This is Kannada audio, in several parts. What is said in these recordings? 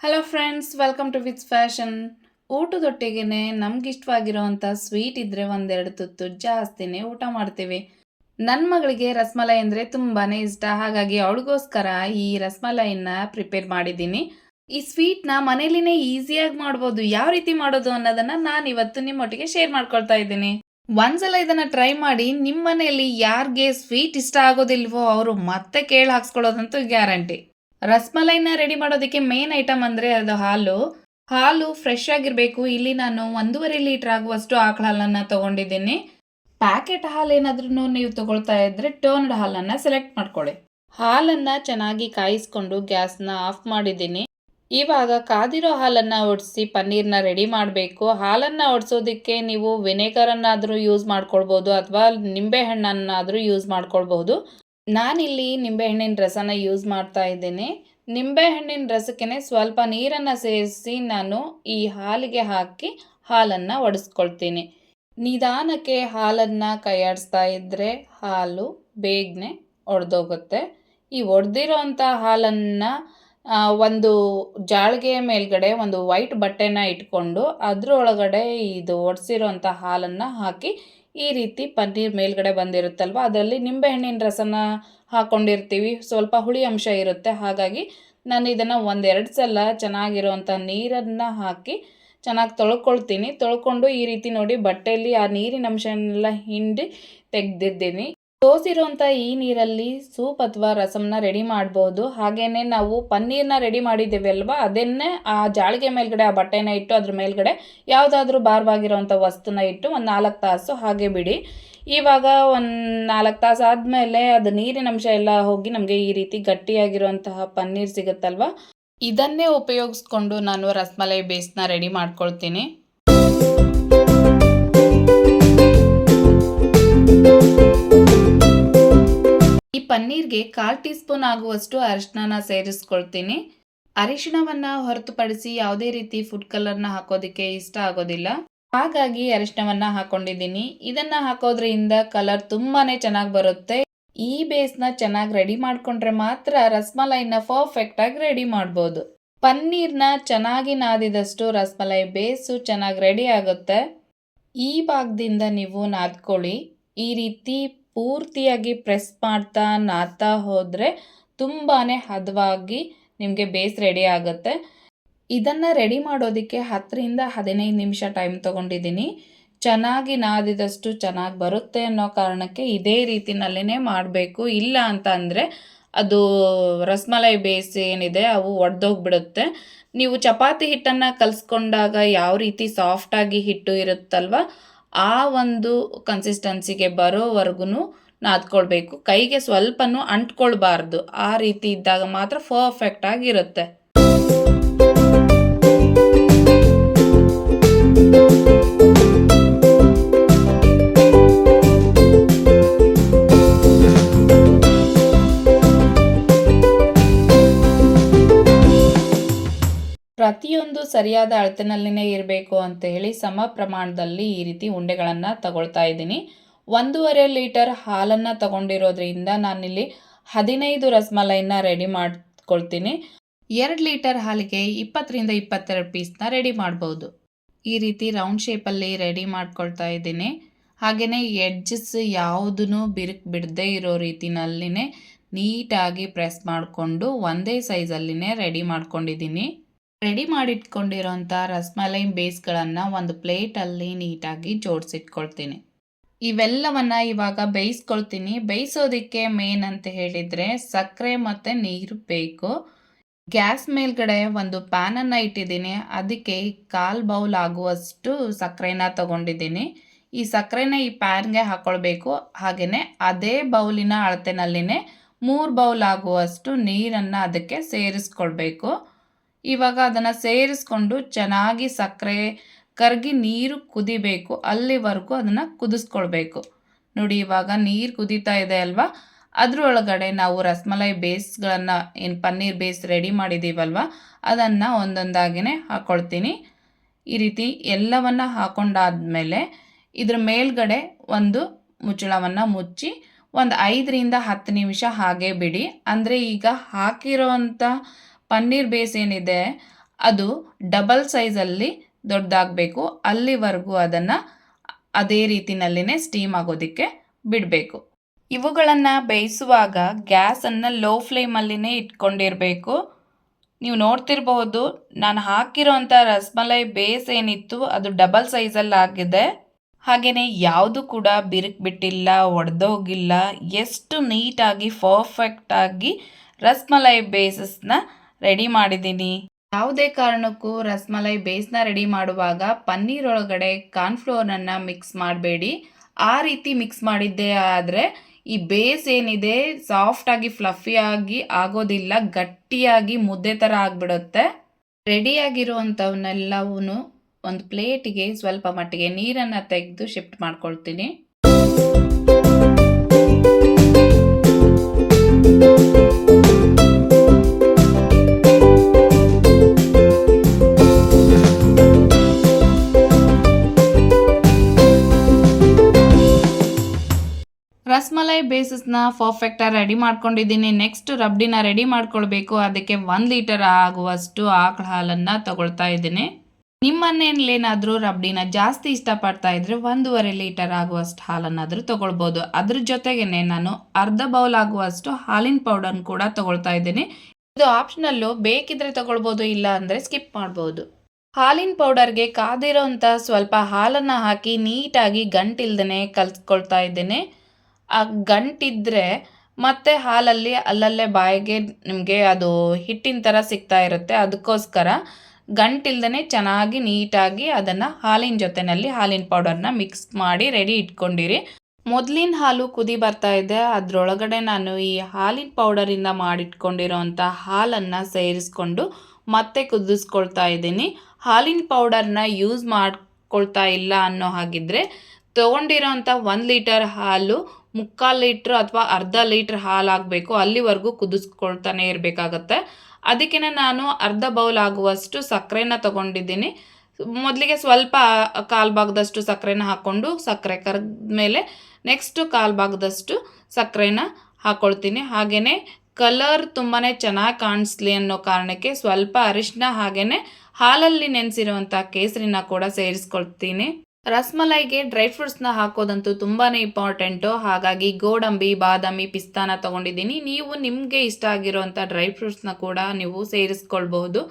Hello friends welcome to with fashion ಊಟದೊಟ್ಟಿಗೆ ನಮ್ಗೆ ಇಷ್ಟವಾಗಿರೋವಂಥ ಸ್ವೀಟ್ ಇದ್ದರೆ ಒಂದೆರಡು ತುತ್ತು ಜಾಸ್ತಿನೇ ಊಟ ಮಾಡ್ತೀವಿ. ನನ್ನ ಮಗಳಿಗೆ ರಸಮಲೈ ಅಂದರೆ ತುಂಬಾ ಇಷ್ಟ. ಹಾಗಾಗಿ ಅವಳಿಗೋಸ್ಕರ ಈ ರಸಮಲೈನ ಪ್ರಿಪೇರ್ ಮಾಡಿದ್ದೀನಿ. ಈ ಸ್ವೀಟ್ನ ಮನೇಲಿನೇ ಈಸಿಯಾಗಿ ಮಾಡ್ಬೋದು. ಯಾವ ರೀತಿ ಮಾಡೋದು ಅನ್ನೋದನ್ನ ನಾನು ಇವತ್ತು ನಿಮ್ಮೊಟ್ಟಿಗೆ ಶೇರ್ ಮಾಡ್ಕೊಳ್ತಾ ಇದ್ದೀನಿ. ಒಂದ್ಸಲ ಇದನ್ನ ಟ್ರೈ ಮಾಡಿ ನಿಮ್ಮ ಮನೆಯಲ್ಲಿ ಯಾರಿಗೆ ಸ್ವೀಟ್ ಇಷ್ಟ ಆಗೋದಿಲ್ವೋ ಅವರು ಮತ್ತೆ ಕೇಳಿ ಹಾಕ್ಸ್ಕೊಳ್ಳೋದಂತೂ ಗ್ಯಾರಂಟಿ. ರಸಮಲೈನ ರೆಡಿ ಮಾಡೋದಕ್ಕೆ ಮೇನ್ ಐಟಮ್ ಅಂದರೆ ಅದು ಹಾಲು. ಹಾಲು ಫ್ರೆಶ್ ಆಗಿರಬೇಕು. ಇಲ್ಲಿ ನಾನು ಒಂದೂವರೆ ಲೀಟರ್ ಆಗುವಷ್ಟು ಆಕಳ ಹಾಲನ್ನು ತಗೊಂಡಿದ್ದೀನಿ. ಪ್ಯಾಕೆಟ್ ಹಾಲು ಏನಾದ್ರೂ ನೀವು ತಗೊಳ್ತಾ ಇದ್ದರೆ ಟರ್ನ್ಡ್ ಹಾಲನ್ನು ಸೆಲೆಕ್ಟ್ ಮಾಡ್ಕೊಳ್ಳಿ. ಹಾಲನ್ನು ಚೆನ್ನಾಗಿ ಕಾಯಿಸ್ಕೊಂಡು ಗ್ಯಾಸ್ನ ಆಫ್ ಮಾಡಿದ್ದೀನಿ. ಇವಾಗ ಕಾದಿರೋ ಹಾಲನ್ನು ಒಡಿಸಿ ಪನ್ನೀರ್ನ ರೆಡಿ ಮಾಡಬೇಕು. ಹಾಲನ್ನು ಒಡಿಸೋದಕ್ಕೆ ನೀವು ವಿನೆಗರನ್ನಾದರೂ ಯೂಸ್ ಮಾಡ್ಕೊಳ್ಬೋದು ಅಥವಾ ನಿಂಬೆ ಹಣ್ಣನ್ನಾದರೂ ಯೂಸ್ ಮಾಡ್ಕೊಳ್ಬೋದು. ನಾನಿಲ್ಲಿ ನಿಂಬೆಹಣ್ಣಿನ ರಸನ ಯೂಸ್ ಮಾಡ್ತಾ ಇದ್ದೀನಿ. ನಿಂಬೆಹಣ್ಣಿನ ರಸಕ್ಕೆ ಸ್ವಲ್ಪ ನೀರನ್ನು ಸೇರಿಸಿ ನಾನು ಈ ಹಾಲಿಗೆ ಹಾಕಿ ಹಾಲನ್ನು ಒಡಿಸ್ಕೊಳ್ತೀನಿ. ನಿಧಾನಕ್ಕೆ ಹಾಲನ್ನು ಕೈಯಾಡಿಸ್ತಾ ಇದ್ದರೆ ಹಾಲು ಬೇಗನೆ ಒಡೆದೋಗುತ್ತೆ. ಈ ಒಡೆದಿರೋ ಅಂಥ ಹಾಲನ್ನು ಒಂದು ಜಾಳಿಗೆ ಮೇಲ್ಗಡೆ ಒಂದು ವೈಟ್ ಬಟ್ಟೆನ ಇಟ್ಕೊಂಡು ಅದರೊಳಗಡೆ ಇದು ಒಡಿಸಿರೋ ಅಂಥ ಹಾಲನ್ನು ಹಾಕಿ ಈ ರೀತಿ ಪನ್ನೀರ್ ಮೇಲ್ಗಡೆ ಬಂದಿರುತ್ತಲ್ವ? ಅದರಲ್ಲಿ ನಿಂಬೆಹಣ್ಣಿನ ರಸನ ಹಾಕ್ಕೊಂಡಿರ್ತೀವಿ ಸ್ವಲ್ಪ ಹುಳಿ ಅಂಶ ಇರುತ್ತೆ. ಹಾಗಾಗಿ ನಾನು ಇದನ್ನು ಒಂದೆರಡು ಸಲ ಚೆನ್ನಾಗಿರುವಂಥ ನೀರನ್ನು ಹಾಕಿ ಚೆನ್ನಾಗಿ ತೊಳ್ಕೊಳ್ತೀನಿ. ತೊಳ್ಕೊಂಡು ಈ ರೀತಿ ನೋಡಿ ಬಟ್ಟೆಯಲ್ಲಿ ಆ ನೀರಿನ ಅಂಶನೆಲ್ಲ ಹಿಂಡಿ ತೆಗೆದಿದ್ದೀನಿ. ಸೋಸಿರುವಂಥ ಈ ನೀರಲ್ಲಿ ಸೂಪ್ ಅಥವಾ ರಸಮ್ನ ರೆಡಿ ಮಾಡ್ಬೋದು. ಹಾಗೇನೆ ನಾವು ಪನ್ನೀರ್ನ ರೆಡಿ ಮಾಡಿದ್ದೇವೆ ಅಲ್ವಾ? ಅದನ್ನೇ ಆ ಜಾಳಿಗೆ ಮೇಲ್ಗಡೆ, ಆ ಬಟ್ಟೆನ ಇಟ್ಟು ಅದ್ರ ಮೇಲ್ಗಡೆ ಯಾವುದಾದ್ರೂ ಭಾರವಾಗಿರೋವಂಥ ವಸ್ತುನ ಇಟ್ಟು ಒಂದು ನಾಲ್ಕು ತಾಸು ಹಾಗೆ ಬಿಡಿ. ಇವಾಗ ಒಂದು ನಾಲ್ಕು ತಾಸು ಆದಮೇಲೆ ಅದು ನೀರಿನ ಅಂಶ ಎಲ್ಲ ಹೋಗಿ ನಮಗೆ ಈ ರೀತಿ ಗಟ್ಟಿಯಾಗಿರುವಂತಹ ಪನ್ನೀರ್ ಸಿಗುತ್ತಲ್ವ? ಇದನ್ನೇ ಉಪಯೋಗಿಸ್ಕೊಂಡು ನಾನು ರಸಮಲೈ ಬೇಸ್ನ ರೆಡಿ ಮಾಡ್ಕೊಳ್ತೀನಿ. ಪನ್ನೀರ್ಗೆ ಕಾಲು ಟೀ ಸ್ಪೂನ್ ಆಗುವಷ್ಟು ಅರಿಶಿನ ಸೇರಿಸ್ಕೊಳ್ತೀನಿ. ಅರಿಶಿಣವನ್ನ ಹೊರತುಪಡಿಸಿ ಯಾವುದೇ ರೀತಿ ಫುಡ್ ಕಲರ್ನ ಹಾಕೋದಕ್ಕೆ ಇಷ್ಟ ಆಗೋದಿಲ್ಲ. ಹಾಗಾಗಿ ಅರಿಶಿಣವನ್ನ ಹಾಕೊಂಡಿದ್ದೀನಿ. ಇದನ್ನ ಹಾಕೋದ್ರಿಂದ ಕಲರ್ ತುಂಬಾನೇ ಚೆನ್ನಾಗಿ ಬರುತ್ತೆ. ಈ ಬೇಸ್ನ ಚೆನ್ನಾಗಿ ರೆಡಿ ಮಾಡ್ಕೊಂಡ್ರೆ ಮಾತ್ರ ರಸಮಲೈನ ಪರ್ಫೆಕ್ಟ್ ಆಗಿ ರೆಡಿ ಮಾಡ್ಬೋದು. ಪನ್ನೀರ್ನ ಚೆನ್ನಾಗಿ ನಾದಿದಷ್ಟು ರಸಮಲೈ ಬೇಸು ಚೆನ್ನಾಗಿ ರೆಡಿ ಆಗುತ್ತೆ. ಈ ಭಾಗದಿಂದ ನೀವು ನಾದ್ಕೊಳ್ಳಿ. ಈ ರೀತಿ ಪೂರ್ತಿಯಾಗಿ ಪ್ರೆಸ್ ಮಾಡ್ತಾ ನಾದ್ತಾ ಹೋದರೆ ತುಂಬಾ ಹದವಾಗಿ ನಿಮಗೆ ಬೇಸ್ ರೆಡಿ ಆಗುತ್ತೆ. ಇದನ್ನು ರೆಡಿ ಮಾಡೋದಕ್ಕೆ ಹತ್ತರಿಂದ ಹದಿನೈದು ನಿಮಿಷ ಟೈಮ್ ತೊಗೊಂಡಿದ್ದೀನಿ. ಚೆನ್ನಾಗಿ ನಾದಿದಷ್ಟು ಚೆನ್ನಾಗಿ ಬರುತ್ತೆ ಅನ್ನೋ ಕಾರಣಕ್ಕೆ ಇದೇ ರೀತಿನಲ್ಲೇ ಮಾಡಬೇಕು. ಇಲ್ಲ ಅಂತ ಅಂದರೆ ಅದು ರಸಮಲೈ ಬೇಸ್ ಏನಿದೆ ಅವು ಒಡೆದೋಗ್ಬಿಡುತ್ತೆ. ನೀವು ಚಪಾತಿ ಹಿಟ್ಟನ್ನು ಕಲಿಸ್ಕೊಂಡಾಗ ಯಾವ ರೀತಿ ಸಾಫ್ಟಾಗಿ ಹಿಟ್ಟು ಇರುತ್ತಲ್ವ ಆ ಒಂದು ಕನ್ಸಿಸ್ಟೆನ್ಸಿಗೆ ಬರೋವರೆಗೂ ನಾದ್ಕೊಳ್ಬೇಕು. ಕೈಗೆ ಸ್ವಲ್ಪನೂ ಅಂಟ್ಕೊಳ್ಬಾರ್ದು. ಆ ರೀತಿ ಇದ್ದಾಗ ಮಾತ್ರ ಪರ್ಫೆಕ್ಟ್ ಆಗಿರುತ್ತೆ. ಪ್ರತಿಯೊಂದು ಸರಿಯಾದ ಅಳತೆನಲ್ಲಿನೇ ಇರಬೇಕು ಅಂತ ಹೇಳಿ ಸಮ ಪ್ರಮಾಣದಲ್ಲಿ ಈ ರೀತಿ ಉಂಡೆಗಳನ್ನು ತಗೊಳ್ತಾ ಇದ್ದೀನಿ. ಒಂದೂವರೆ ಲೀಟರ್ ಹಾಲನ್ನು ತಗೊಂಡಿರೋದ್ರಿಂದ ನಾನಿಲ್ಲಿ ಹದಿನೈದು ರಸಮಲೈನ ರೆಡಿ ಮಾಡ್ಕೊಳ್ತೀನಿ. ಎರಡು ಲೀಟರ್ ಹಾಲಿಗೆ ಇಪ್ಪತ್ತರಿಂದ ಇಪ್ಪತ್ತೆರಡು ಪೀಸ್ನ ರೆಡಿ ಮಾಡ್ಬೋದು. ಈ ರೀತಿ ರೌಂಡ್ ಶೇಪಲ್ಲಿ ರೆಡಿ ಮಾಡ್ಕೊಳ್ತಾ ಇದ್ದೀನಿ. ಹಾಗೆಯೇ ಎಡ್ಜಸ್ ಯಾವುದೂ ಬಿರುಕು ಬಿಡದೇ ಇರೋ ರೀತಿನಲ್ಲಿನೇ ನೀಟಾಗಿ ಪ್ರೆಸ್ ಮಾಡಿಕೊಂಡು ಒಂದೇ ಸೈಜಲ್ಲಿನೇ ರೆಡಿ ಮಾಡ್ಕೊಂಡಿದ್ದೀನಿ. ರೆಡಿ ಮಾಡಿಟ್ಕೊಂಡಿರೋಂಥ ರಸ್ಮಲೈನ್ ಬೇಸ್ಗಳನ್ನು ಒಂದು ಪ್ಲೇಟಲ್ಲಿ ನೀಟಾಗಿ ಜೋಡಿಸಿಟ್ಕೊಳ್ತೀನಿ. ಇವೆಲ್ಲವನ್ನು ಇವಾಗ ಬೇಯಿಸ್ಕೊಳ್ತೀನಿ. ಬೇಯಿಸೋದಕ್ಕೆ ಮೇನ್ ಅಂತ ಹೇಳಿದರೆ ಸಕ್ಕರೆ ಮತ್ತು ನೀರು ಬೇಕು. ಗ್ಯಾಸ್ ಮೇಲ್ಗಡೆ ಒಂದು ಪ್ಯಾನನ್ನು ಇಟ್ಟಿದ್ದೀನಿ. ಅದಕ್ಕೆ ಕಾಲು ಬೌಲ್ ಆಗುವಷ್ಟು ಸಕ್ಕರೆನ ತಗೊಂಡಿದ್ದೀನಿ. ಈ ಸಕ್ಕರೆನ ಈ ಪ್ಯಾನ್ಗೆ ಹಾಕ್ಕೊಳ್ಬೇಕು ಹಾಗೆಯೇ ಅದೇ ಬೌಲಿನ ಅಳತೆನಲ್ಲಿನೇ ಮೂರು ಬೌಲ್ ಆಗುವಷ್ಟು ನೀರನ್ನು ಅದಕ್ಕೆ ಸೇರಿಸ್ಕೊಳ್ಬೇಕು. ಇವಾಗ ಅದನ್ನು ಸೇರಿಸ್ಕೊಂಡು ಚೆನ್ನಾಗಿ ಸಕ್ಕರೆ, ಕರಗಿ ನೀರು ಕುದಿಬೇಕು. ಅಲ್ಲಿವರೆಗೂ ಅದನ್ನು ಕುದಿಸ್ಕೊಳ್ಬೇಕು. ನೋಡಿ, ಇವಾಗ ನೀರು ಕುದೀತಾ ಇದೆ ಅಲ್ವಾ? ಅದರೊಳಗಡೆ ನಾವು ರಸಮಲೈ ಬೇಸ್ಗಳನ್ನು, ಏನು ಪನ್ನೀರ್ ಬೇಸ್ ರೆಡಿ ಮಾಡಿದ್ದೀವಲ್ವ ಅದನ್ನು ಒಂದೊಂದಾಗಿಯೇ ಹಾಕ್ಕೊಳ್ತೀನಿ ಈ ರೀತಿ ಎಲ್ಲವನ್ನು ಹಾಕೊಂಡಾದ್ಮೇಲೆ ಇದ್ರ ಮೇಲ್ಗಡೆ ಒಂದು ಮುಚ್ಚಳವನ್ನು ಮುಚ್ಚಿ ಒಂದು ಐದರಿಂದ ಹತ್ತು ನಿಮಿಷ ಹಾಗೆ ಬಿಡಿ. ಅಂದರೆ ಈಗ ಹಾಕಿರೋ ಅಂಥ ಪನ್ನೀರ್ ಬೇಸ್ ಏನಿದೆ, ಅದು ಡಬಲ್ ಸೈಜಲ್ಲಿ ದೊಡ್ಡದಾಗಬೇಕು ಅಲ್ಲಿವರೆಗೂ ಅದನ್ನು ಅದೇ ರೀತಿನಲ್ಲಿನೇ ಸ್ಟೀಮ್ ಆಗೋದಕ್ಕೆ ಬಿಡಬೇಕು. ಇವುಗಳನ್ನು ಬೇಯಿಸುವಾಗ ಗ್ಯಾಸನ್ನು ಲೋ ಫ್ಲೇಮಲ್ಲಿನೇ ಇಟ್ಕೊಂಡಿರಬೇಕು. ನೀವು ನೋಡ್ತಿರಬಹುದು, ನಾನು ಹಾಕಿರೋಂಥ ರಸಮಲೈ ಬೇಸ್ ಏನಿತ್ತು, ಅದು ಡಬಲ್ ಸೈಜಲ್ಲಿ ಆಗಿದೆ. ಹಾಗೆಯೇ ಯಾವುದು ಕೂಡ ಬಿರುಕು ಬಿಟ್ಟಿಲ್ಲ, ಒಡೆದೋಗಿಲ್ಲ, ಎಷ್ಟು ನೀಟಾಗಿ ಪರ್ಫೆಕ್ಟಾಗಿ ರಸಮಲೈ ಬೇಸಸ್ನ ರೆಡಿ ಮಾಡಿದ್ದೀನಿ. ಯಾವುದೇ ಕಾರಣಕ್ಕೂ ರಸ್ಮಲೈ ಬೇಸ್ನ ರೆಡಿ ಮಾಡುವಾಗ ಪನ್ನೀರ್ ಒಳಗಡೆ ಕಾರ್ನ್ಫ್ಲೋರನ್ನು ಮಿಕ್ಸ್ ಮಾಡಬೇಡಿ. ಆ ರೀತಿ ಮಿಕ್ಸ್ ಮಾಡಿದ್ದೇ ಆದರೆ ಈ ಬೇಸ್ ಏನಿದೆ ಸಾಫ್ಟಾಗಿ ಫ್ಲಫಿಯಾಗಿ ಆಗೋದಿಲ್ಲ, ಗಟ್ಟಿಯಾಗಿ ಮುದ್ದೆ ಥರ ಆಗಿಬಿಡುತ್ತೆ. ರೆಡಿಯಾಗಿರುವಂಥವನ್ನೆಲ್ಲವೂ ಒಂದು ಪ್ಲೇಟಿಗೆ ಸ್ವಲ್ಪ ಮಟ್ಟಿಗೆ ನೀರನ್ನು ತೆಗೆದು ಶಿಫ್ಟ್ ಮಾಡ್ಕೊಳ್ತೀನಿ. ರಸ್ಮಲೈ ಬೇಸಸ್ನ ಪರ್ಫೆಕ್ಟಾಗಿ ರೆಡಿ ಮಾಡ್ಕೊಂಡಿದ್ದೀನಿ. ನೆಕ್ಸ್ಟ್ ರಬ್ಡಿನ ರೆಡಿ ಮಾಡ್ಕೊಳ್ಬೇಕು. ಅದಕ್ಕೆ ಒಂದು ಲೀಟರ್ ಆಗುವಷ್ಟು ಆಕಳ ಹಾಲನ್ನು ತಗೊಳ್ತಾ ಇದ್ದೀನಿ. ನಿಮ್ಮ ಮನೆಯಲ್ಲೇನಾದರೂ ರಬ್ಡಿನ ಜಾಸ್ತಿ ಇಷ್ಟಪಡ್ತಾ ಇದ್ರೆ ಒಂದೂವರೆ ಲೀಟರ್ ಆಗುವಷ್ಟು ಹಾಲನ್ನಾದರೂ ತಗೊಳ್ಬೋದು. ಅದ್ರ ಜೊತೆಗೇನೆ ನಾನು ಅರ್ಧ ಬೌಲ್ ಆಗುವಷ್ಟು ಹಾಲಿನ ಪೌಡರ್ನ ಕೂಡ ತಗೊಳ್ತಾ ಇದ್ದೀನಿ. ಇದು ಆಪ್ಷನಲ್ಲು ಬೇಕಿದ್ರೆ ತಗೊಳ್ಬೋದು, ಇಲ್ಲ ಅಂದರೆ ಸ್ಕಿಪ್ ಮಾಡ್ಬೋದು. ಹಾಲಿನ ಪೌಡರ್ಗೆ ಕಾದಿರೋಂಥ ಸ್ವಲ್ಪ ಹಾಲನ್ನು ಹಾಕಿ ನೀಟಾಗಿ ಗಂಟಿಲ್ದೇ ಕಲ್ಸ್ಕೊಳ್ತಾ ಇದ್ದೇನೆ. ಆ ಗಂಟಿದ್ರೆ ಮತ್ತೆ ಹಾಲಲ್ಲಿ, ಅಲ್ಲಲ್ಲೇ ಬಾಯಿಗೆ ನಿಮಗೆ ಅದು ಹಿಟ್ಟಿನ ಥರ ಸಿಗ್ತಾ ಇರುತ್ತೆ. ಅದಕ್ಕೋಸ್ಕರ ಗಂಟಿಲ್ದೇ ಚೆನ್ನಾಗಿ ನೀಟಾಗಿ ಅದನ್ನು ಹಾಲಿನ ಜೊತೆಯಲ್ಲಿ ಹಾಲಿನ ಪೌಡರ್ನ ಮಿಕ್ಸ್ ಮಾಡಿ ರೆಡಿ ಇಟ್ಕೊಂಡಿರಿ. ಮೊದಲಿನ ಹಾಲು ಕುದಿ ಬರ್ತಾ ಇದೆ. ಅದರೊಳಗಡೆ ನಾನು ಈ ಹಾಲಿನ ಪೌಡರಿಂದ ಮಾಡಿಟ್ಕೊಂಡಿರೋಂಥ ಹಾಲನ್ನು ಸೇರಿಸ್ಕೊಂಡು ಮತ್ತೆ ಕುದಿಸ್ಕೊಳ್ತಾ ಇದ್ದೀನಿ. ಹಾಲಿನ ಪೌಡರ್ನ ಯೂಸ್ ಮಾಡ್ಕೊಳ್ತಾ ಇಲ್ಲ ಅನ್ನೋ ಹಾಗಿದ್ರೆ ತೊಗೊಂಡಿರೋಂಥ ಒಂದು ಲೀಟರ್ ಹಾಲು ಮುಕ್ಕಾಲು ಲೀಟ್ರ್ ಅಥವಾ ಅರ್ಧ ಲೀಟ್ರ್ ಹಾಲಾಗಬೇಕು, ಅಲ್ಲಿವರೆಗೂ ಕುದಿಸ್ಕೊಳ್ತಾನೆ ಇರಬೇಕಾಗತ್ತೆ. ಅದಕ್ಕೆ ನಾನು ಅರ್ಧ ಬೌಲ್ ಆಗುವಷ್ಟು ಸಕ್ಕರೆನ ತಗೊಂಡಿದ್ದೀನಿ. ಮೊದಲಿಗೆ ಸ್ವಲ್ಪ ಕಾಲು ಭಾಗದಷ್ಟು ಸಕ್ಕರೆನ ಹಾಕ್ಕೊಂಡು ಸಕ್ಕರೆ ಕರೆದ ಮೇಲೆ ನೆಕ್ಸ್ಟು ಕಾಲು ಭಾಗದಷ್ಟು ಸಕ್ಕರೆನ ಹಾಕ್ಕೊಳ್ತೀನಿ ಹಾಗೆಯೇ ಕಲರ್ ತುಂಬಾ ಚೆನ್ನಾಗಿ ಕಾಣಿಸ್ಲಿ ಅನ್ನೋ ಕಾರಣಕ್ಕೆ ಸ್ವಲ್ಪ ಅರಿಶಿನ ಹಾಗೆಯೇ ಹಾಲಲ್ಲಿ ನೆನೆಸಿರುವಂಥ ಕೇಸರಿನ ಕೂಡ ಸೇರಿಸ್ಕೊಳ್ತೀನಿ. ರಸ್ಮಲೈಗೆ ಡ್ರೈ ಫ್ರೂಟ್ಸ್ನ ಹಾಕೋದಂತೂ ತುಂಬಾ ಇಂಪಾರ್ಟೆಂಟು. ಹಾಗಾಗಿ ಗೋಡಂಬಿ, ಬಾದಾಮಿ ಪಿಸ್ತಾನ ತೊಗೊಂಡಿದ್ದೀನಿ. ನೀವು ನಿಮಗೆ ಇಷ್ಟ ಆಗಿರೋವಂಥ ಡ್ರೈ ಫ್ರೂಟ್ಸ್ನ ಕೂಡ ನೀವು ಸೇರಿಸ್ಕೊಳ್ಬಹುದು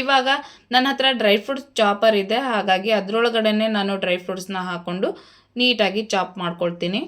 ಇವಾಗ ನನ್ನ ಹತ್ರ ಡ್ರೈ ಫ್ರೂಟ್ಸ್ ಚಾಪರ್ ಇದೆ. ಹಾಗಾಗಿ ಅದರೊಳಗಡೆ ನಾನು ಡ್ರೈ ಫ್ರೂಟ್ಸ್ನ ಹಾಕ್ಕೊಂಡು ನೀಟಾಗಿ ಚಾಪ್ ಮಾಡ್ಕೊಳ್ತೀನಿ.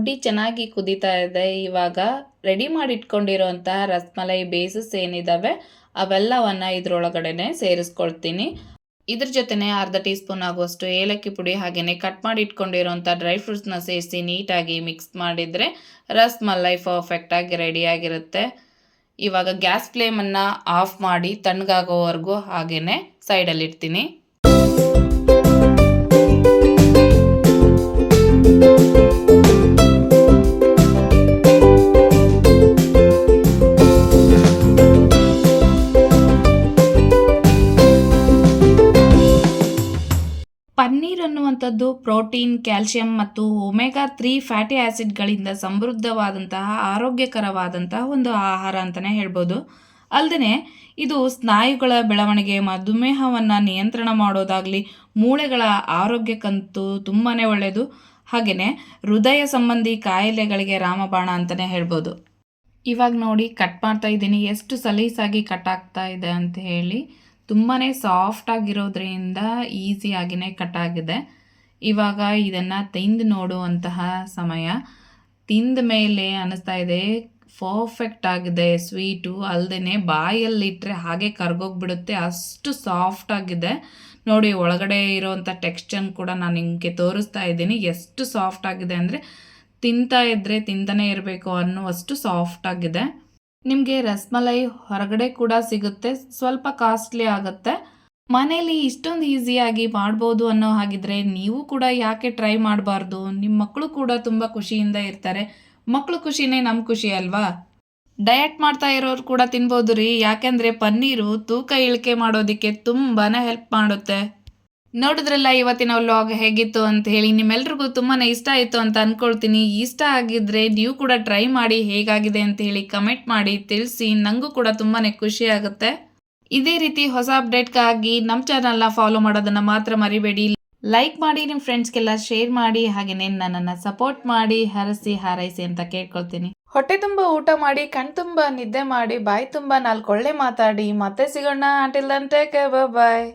ರಬ್ಡಿ ಚೆನ್ನಾಗಿ ಕುದೀತಾ ಇದೆ. ಇವಾಗ ರೆಡಿ ಮಾಡಿಟ್ಕೊಂಡಿರೋಂತಹ ರಸ್ಮಲೈ ಬೇಸಸ್ ಏನಿದ್ದಾವೆ ಅವೆಲ್ಲವನ್ನು ಇದರೊಳಗಡೆನೇ ಸೇರಿಸ್ಕೊಳ್ತೀನಿ. ಇದ್ರ ಜೊತೆನೆ ಅರ್ಧ ಟೀ ಸ್ಪೂನ್ ಆಗುವಷ್ಟು ಏಲಕ್ಕಿ ಪುಡಿ ಹಾಗೆಯೇ ಕಟ್ ಮಾಡಿ ಇಟ್ಕೊಂಡಿರೋಂಥ ಡ್ರೈ ಫ್ರೂಟ್ಸ್ನ ಸೇರಿಸಿ ನೀಟಾಗಿ ಮಿಕ್ಸ್ ಮಾಡಿದರೆ ರಸ್ಮಲೈ ಪರ್ಫೆಕ್ಟಾಗಿ ರೆಡಿಯಾಗಿರುತ್ತೆ ಇವಾಗ ಗ್ಯಾಸ್ ಫ್ಲೇಮನ್ನು ಆಫ್ ಮಾಡಿ ತಣ್ಣಗಾಗೋವರೆಗೂ ಹಾಗೆಯೇ ಸೈಡಲ್ಲಿ ಇಡ್ತೀನಿ ಪ್ರೋಟೀನ್, ಕ್ಯಾಲ್ಶಿಯಂ ಮತ್ತು ಒಮೆಗಾ ತ್ರೀ ಫ್ಯಾಟಿ ಆ್ಯಸಿಡ್ಗಳಿಂದ ಸಮೃದ್ಧವಾದಂತಹ ಆರೋಗ್ಯಕರವಾದಂತಹ ಒಂದು ಆಹಾರ ಅಂತಲೇ ಹೇಳ್ಬೋದು. ಅಲ್ಲದೆ ಇದು ಸ್ನಾಯುಗಳ ಬೆಳವಣಿಗೆ, ಮಧುಮೇಹವನ್ನು ನಿಯಂತ್ರಣ ಮಾಡೋದಾಗಲಿ, ಮೂಳೆಗಳ ಆರೋಗ್ಯಕ್ಕಂತೂ ತುಂಬಾ ಒಳ್ಳೆಯದು. ಹಾಗೆಯೇ ಹೃದಯ ಸಂಬಂಧಿ ಕಾಯಿಲೆಗಳಿಗೆ ರಾಮಬಾಣ ಅಂತಲೇ ಹೇಳ್ಬೋದು. ಇವಾಗ ನೋಡಿ ಕಟ್ ಮಾಡ್ತಾ ಇದ್ದೀನಿ. ಎಷ್ಟು ಸಲೀಸಾಗಿ ಕಟ್ ಆಗ್ತಾ ಇದೆ ಅಂತ ಹೇಳಿ. ತುಂಬಾ ಸಾಫ್ಟಾಗಿರೋದ್ರಿಂದ ಈಸಿಯಾಗಿಯೇ ಕಟ್ ಆಗಿದೆ. ಇವಾಗ ಇದನ್ನು ತಿಂದು ನೋಡುವಂತಹ ಸಮಯ. ತಿಂದ ಮೇಲೆ ಅನ್ನಿಸ್ತಾ ಇದೆ. ಪರ್ಫೆಕ್ಟ್ ಆಗಿದೆ, ಸ್ವೀಟು. ಅಲ್ಲದೆ ಬಾಯಲ್ಲಿಟ್ಟರೆ ಹಾಗೆ ಕರ್ಗೋಗ್ಬಿಡುತ್ತೆ. ಅಷ್ಟು ಸಾಫ್ಟ್ ಆಗಿದೆ. ನೋಡಿ, ಒಳಗಡೆ ಇರೋವಂಥ ಟೆಕ್ಸ್ಚರ್ ಕೂಡ ನಾನು ನಿಮಗೆ ತೋರಿಸ್ತಾ ಇದ್ದೀನಿ. ಎಷ್ಟು ಸಾಫ್ಟ್ ಆಗಿದೆ ಅಂದರೆ ತಿಂತಾ ಇದ್ದರೆ ತಿಂತಾನೆ ಇರಬೇಕು ಅನ್ನುವಷ್ಟು ಸಾಫ್ಟ್ ಆಗಿದೆ. ನಿಮಗೆ ರಸ್ಮಲೈ ಹೊರಗಡೆ ಕೂಡ ಸಿಗುತ್ತೆ. ಸ್ವಲ್ಪ ಕಾಸ್ಟ್ಲಿ ಆಗುತ್ತೆ. ಮನೇಲಿ ಇಷ್ಟೊಂದು ಈಸಿಯಾಗಿ ಮಾಡ್ಬೋದು ಅನ್ನೋ ಹಾಗಿದ್ರೆ ನೀವು ಕೂಡ ಯಾಕೆ ಟ್ರೈ ಮಾಡಬಾರ್ದು? ನಿಮ್ಮ ಮಕ್ಕಳು ಕೂಡ ತುಂಬ ಖುಷಿಯಿಂದ ಇರ್ತಾರೆ. ಮಕ್ಕಳು ಖುಷಿನೇ ನಮ್ಮ ಖುಷಿ ಅಲ್ವಾ? ಡಯಟ್ ಮಾಡ್ತಾ ಇರೋರು ಕೂಡ ತಿನ್ಬೋದು ರೀ. ಯಾಕೆಂದರೆ ಪನ್ನೀರು ತೂಕ ಇಳಿಕೆ ಮಾಡೋದಕ್ಕೆ ತುಂಬಾ ಹೆಲ್ಪ್ ಮಾಡುತ್ತೆ. ನೋಡಿದ್ರಲ್ಲ ಇವತ್ತಿನ ವ್ಲಾಗ್ ಹೇಗಿತ್ತು ಅಂತ ಹೇಳಿ ನಿಮ್ಮೆಲ್ರಿಗೂ ತುಂಬಾ ಇಷ್ಟ ಆಯಿತು ಅಂತ ಅಂದ್ಕೊಳ್ತೀನಿ ಇಷ್ಟ ಆಗಿದ್ರೆ ನೀವು ಕೂಡ ಟ್ರೈ ಮಾಡಿ ಹೇಗಾಗಿದೆ ಅಂತ ಹೇಳಿ ಕಮೆಂಟ್ ಮಾಡಿ. ತಿಳಿಸಿ. ನನಗೂ ಕೂಡ ತುಂಬಾ ಖುಷಿ ಆಗುತ್ತೆ. ಇದೇ ರೀತಿ ಹೊಸ ಅಪ್ಡೇಟ್ಗಾಗಿ ನಮ್ಮ ಚಾನಲ್ನ ಫಾಲೋ ಮಾಡೋದನ್ನು ಮಾತ್ರ ಮರಿಬೇಡಿ. ಲೈಕ್ ಮಾಡಿ ನಿಮ್ಮ ಫ್ರೆಂಡ್ಸ್ಗೆಲ್ಲ ಶೇರ್ ಮಾಡಿ ಹಾಗೆಯೇ ನನ್ನನ್ನು ಸಪೋರ್ಟ್ ಮಾಡಿ, ಹರಸಿ, ಹಾರೈಸಿ ಅಂತ ಕೇಳ್ಕೊಳ್ತೀನಿ. ಹೊಟ್ಟೆ ತುಂಬ ಊಟ ಮಾಡಿ, ಕಣ್ ತುಂಬ ನಿದ್ದೆ ಮಾಡಿ, ಬಾಯಿ ತುಂಬ ನಾಲ್ಕು ಒಳ್ಳೆ ಮಾತಾಡಿ. ಮತ್ತೆ ಸಿಗೋಣ. ಅಂಟಿಲ್ ಟೇಕ್ ಬಾಯ್